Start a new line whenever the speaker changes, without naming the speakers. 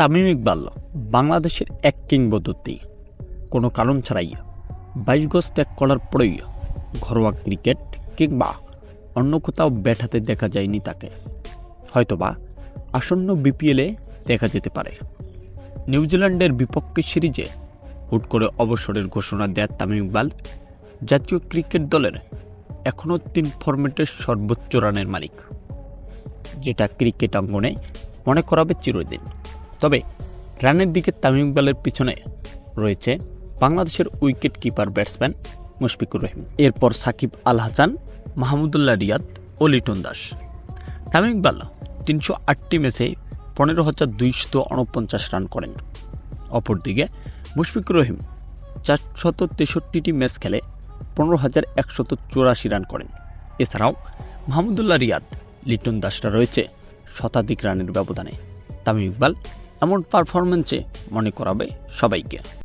তামিম ইকবাল বাংলাদেশের এক কিংবদন্তি। কোনো কারণ ছাড়াই বাইশ গজ ত্যাগ করার পরেই ঘরোয়া ক্রিকেট কিংবা অন্য কোথাও ব্যাট হাতে দেখা যায়নি তাকে। হয়তোবা আসন্ন বিপিএলে দেখা যেতে পারে। নিউজিল্যান্ডের বিপক্ষে সিরিজে হুট করে অবসরের ঘোষণা দেয় তামিম ইকবাল। জাতীয় ক্রিকেট দলের এখনও তিন ফরম্যাটের সর্বোচ্চ রানের মালিক, যেটা ক্রিকেট অঙ্গনে মনে করাবে চিরদিন। তবে রানের দিকে তামিম ইকবালের পিছনে রয়েছে বাংলাদেশের wicket keeper batsman Mushfiqur Rahim. এরপর সাকিব আল হাসান, মাহমুদুল্লাহ রিয়াদ ও লিটন দাস। তামিম ইকবাল তিনশো আটটি ম্যাচে পনেরো হাজার দুইশত উনপঞ্চাশ রান করেন। অপরদিকে মুশফিকুর রহিম চারশত তেষট্টিটি ম্যাচ খেলে পনেরো হাজার একশত চুরাশি রান করেন। এছাড়াও মাহমুদুল্লাহ রিয়াদ, লিটন দাসরা রয়েছে শতাধিক রানের ব্যবধানে। তামিম ইকবাল এমন পারফরমেন্সে মনে করাবে সবাইকে।